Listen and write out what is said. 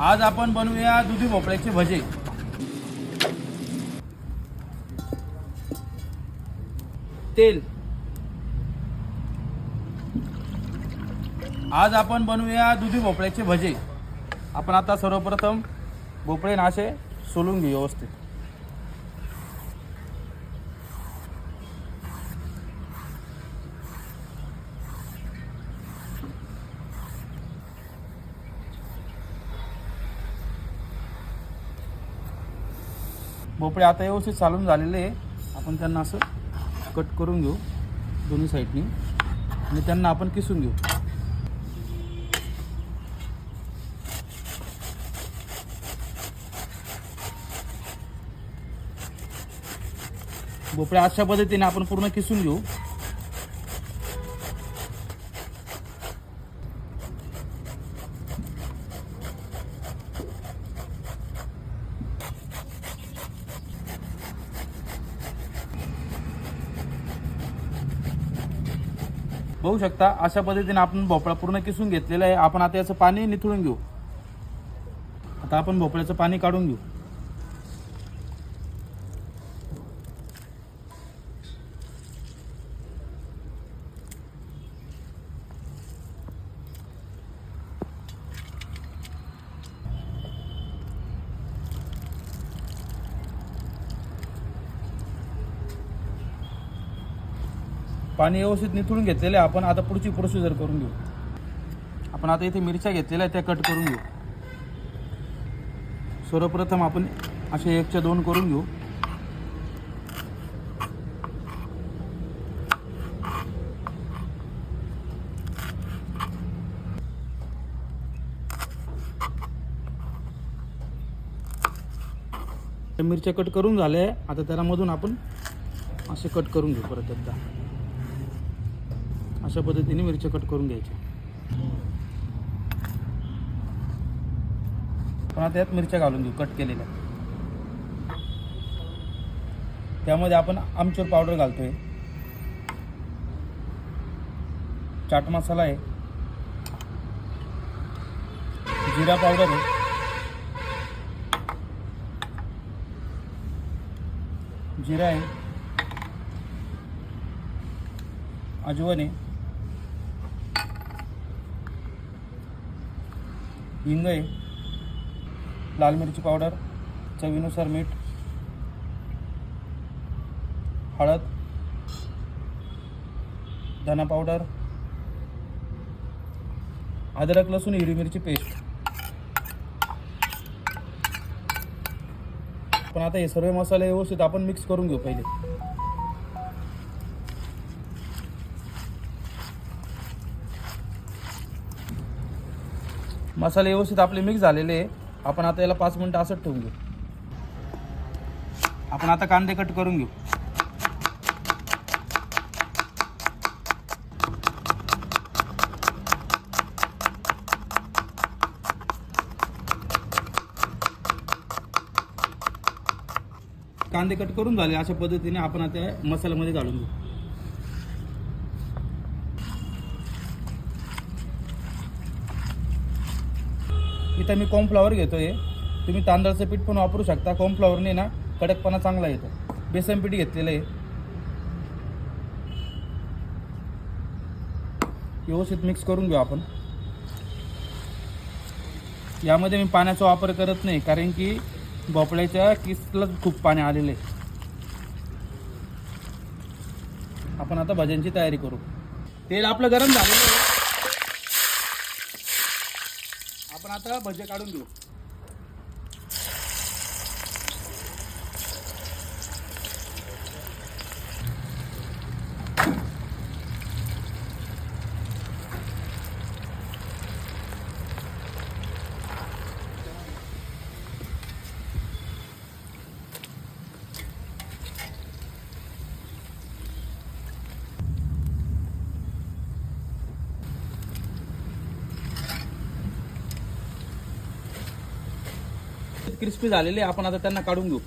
आज आपण बनवूया दुधी भोपळ्याचे भजे. तेल. आज आपण बनवूया दुधी भोपळ्याचे भजे. आपण आता सर्वप्रथम भोपळे नाशे सोलून घेऊ व्यवस्थित. भोपळे आता व्यवस्थित चालून झालेले आहे. आपण त्यांना असं कट करून घेऊ दोन्ही साईडनी. आणि त्यांना आपण किसून घेऊ. भोपळे अशा पद्धतीने आपण पूर्ण किसून घेऊ. बघू शकता अशा पद्धतीने आपण भोपळा पूर्ण किसून घेतलेला आहे. आपण आता याचं पाणी निथळून घेऊ. आता आपण भोपळ्याचं पाणी काढून घेऊ. पाणी व्यवस्थित निथळून घेतलेलं आहे. आपण आता पुढची प्रोसिजर करून घेऊ. आपण आता इथे मिरच्या घेतलेल्या आहेत त्या कट करून घेऊ. सर्वप्रथम आपण असे एकच्या दोन करून घेऊ. त्या मिरच्या कट करून झाल्या. आता त्याला मधून आपण असे कट करून घेऊ परत एकदा. अशा पद्धतीने मिरच्या कट करून घ्यायच्या पण आता यात मिरच्या घालून घेऊ कट केलेल्या. त्यामध्ये आपण आमचूर पावडर घालतोय. चाट मसाला आहे. जिरा पावडर आहे. जिरा आहे. अजवान आहे. हिंग लाल मिरची पावडर चवीनुसार मीठ हळद धना पावडर अद्रक लसूण हिरवी मिरची पेस्ट. पण आता हे सर्व मसाले व्यवस्थित आपण मिक्स करून घेऊ पहिले. मसाले व्यवस्थित आपले मिक्स झालेले आहे. आपण आता याला पाच मिनटं असंच ठेवून घेऊ. आपण आता कांदे कट करून घेऊ. कांदे कट करून झाले अशा पद्धतीने आपण आता मसाल्यामध्ये घालून घेऊ. इथं मी कॉर्नफ्लॉवर घेतोय. तुम्ही तांदळाचं पीठ पण वापरू शकता. कॉर्नफ्लॉवरने ना कडकपणा चांगला येतो. बेसन पीठ घेतलेलं आहे. व्यवस्थित मिक्स करून घेऊ आपण. यामध्ये मी पाण्याचा वापर करत नाही कारण की भोपळ्याच्या किसला खूप पाणी आलेलं आहे. आपण आता भज्यांची तयारी करू. तेल आपलं गरम झालेलं आहे. आपण आता भजे काढून घेऊ. क्रिस्पी झालेले आपण आता त्यांना काढून घेऊ.